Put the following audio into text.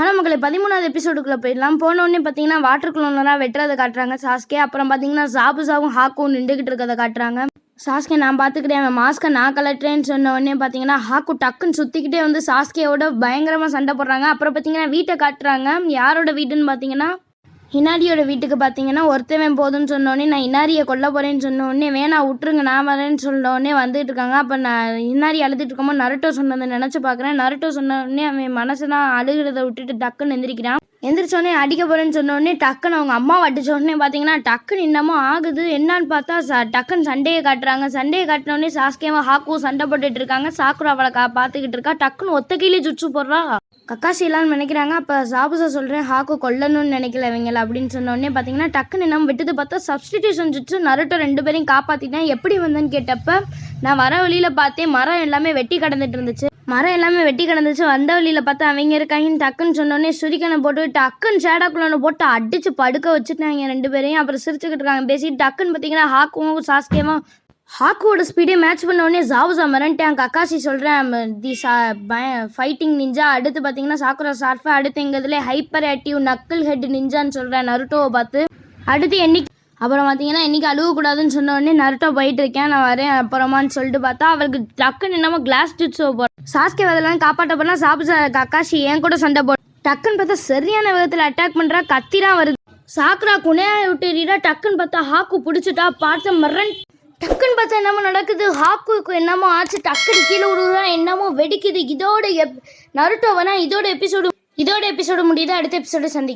ஆனால் மக்களை பதிமூணாவது எபிசோடுக்குள்ளே போயிடலாம். போனோடனே பார்த்தீங்கன்னா வாட்டர் குளோனராக வெட்டுறதை காட்டுறாங்க சாஸ்கே. அப்புறம் பார்த்தீங்கன்னா சாபுசாவும் ஹாக்கும் நின்றுக்கிட்டு இருக்கதை காட்டுறாங்க. சாஸ்கே நான் பார்த்துக்கிட்டேன் அவன் மாஸ்க்கை நான் கலட்டுறேன்னு சொன்ன உடனே பார்த்தீங்கன்னா ஹாக்கு டக்குன்னு சுற்றிக்கிட்டே வந்து சாஸ்கேயோட பயங்கரமாக சண்டை போடுறாங்க. அப்புறம் பார்த்தீங்கன்னா வீட்டை காட்டுறாங்க. யாரோட வீடுன்னு பார்த்தீங்கன்னா ஹினாரியோட வீட்டுக்கு பார்த்தீங்கன்னா ஒருத்தவன் போதும்னு சொன்னோடனே நான் இன்னாரியை கொல்ல போகிறேன்னு சொன்னோடனே வேணா விட்டுருங்க நான் வரேன்னு சொன்னோடனே வந்துட்டு இருக்காங்க. அப்போ நான் ஹினாரி அழுதுட்டு இருக்கோமோ நரட்டோ சொன்னதை நினச்சி பார்க்குறேன் நரட்டோ சொன்னோடனே அவன் மனசெல்லாம் அழுகிறத விட்டுட்டு டக்குன்னு எந்திரிக்கிறான். எந்திரிச்ச உடனே அடிக்க போகிறேன்னு சொன்ன உடனே டக்குன்னு அவங்க அம்மா அடிச்ச உடனே பார்த்தீங்கன்னா டக்குன்னு இன்னமும் ஆகுது. என்னன்னு பார்த்தா ச டக்குன்னு சண்டையை காட்டுறாங்க. சண்டையை காட்டினோடனே சாஸ்கேவா ஹாக்கும் சண்டை போட்டுட்டு இருக்காங்க. சாக்குரா அவளை கா பார்த்துக்கிட்டு இருக்கா. டக்குன்னு ஒத்த கீழே ஜுட்சு போடுறா. கக்காசி எல்லாம்னு நினைக்கிறாங்க. அப்போ சாபுசா சொல்கிறேன் ஹாக்கு கொல்லணும்னு நினைக்கல இவங்கள அப்படின்னு சொன்னோடனே பார்த்தீங்கன்னா டக்குன்னு நம்ம விட்டது பார்த்தா சப்ஸ்டிடியூஷன் ஜுட்ஸு நருட்டோ ரெண்டு பேரையும் காப்பாற்றிட்டேன் எப்படி வந்தேன்னு கேட்டப்ப நான் வர வழியில் பார்த்தேன். மரம் எல்லாமே வெட்டி கடந்துட்டு இருந்துச்சு. மரம் எல்லாமே வெட்டி கிடந்துச்சு. வந்த வழியில் பார்த்தா அவங்க இருக்காங்கன்னு டக்குன்னு சொன்னோடனே சுரிக்கனை போட்டு டக்குன்னு ஷேடாக்குள்ளே போட்டு அடிச்சு படுக்க வச்சுட்டாங்க ரெண்டு பேரையும். அப்புறம் சிரிச்சுக்கிட்டு இருக்காங்க. பேசி டக்குன்னு பார்த்தீங்கன்னா ஹாக்கும் சாஸ்கேமா ஹாக்குவோட ஸ்பீடே மேட்ச் பண்ண உடனே ஜாவுசா மிரண்டேன் கக்காசி சொல்கிறேன் தி சா ஃபைட்டிங் நிஞ்சா அடுத்து பார்த்தீங்கன்னா சாக்குரா சார்ஃபா அடுத்து எங்கள் இதில் ஹைப்பர் ஆக்டிவ் நக்கிள் ஹெட் நிஞ்சான்னு சொல்கிறேன் நருட்டோவை பார்த்து. அடுத்து என்னைக்கு அப்புறம் பார்த்தீங்கன்னா இன்றைக்கி அழுகக்கூடாதுன்னு சொன்ன உடனே நருட்டோ போயிட்டு இருக்கேன் நான் வரேன் அப்புறமான்னு சொல்லிட்டு பார்த்தா அவளுக்கு டக்குன்னு என்னமோ கிளாஸ் டிட்ஸோ போகிறோம் சாஸ்கே வேதெல்லாம் காப்பாற்ற போனால் சாப்பிசா கக்காஷி என் கூட சண்டை போடு டக்குன்னு பார்த்தா சரியான விதத்தில் அட்டாக் பண்ணுறா கத்திலாம் வருது. சாக்ரா குனையா விட்டுறா டக்குன்னு பார்த்தா ஹாக்கு பிடிச்சிட்டா பார்த்து மரண் டக்குன்னு பார்த்தா என்னமோ நடக்குது ஹாக்குக்கு என்னமோ ஆச்சு டக்குன்னு கீழே விடுறா என்னமோ வெடிக்குது. இதோட எப் நருட்டோ வேணா இதோட எபிசோடு இதோட எபிசோடு முடியுது அடுத்த எபிசோடு சந்திக்கும்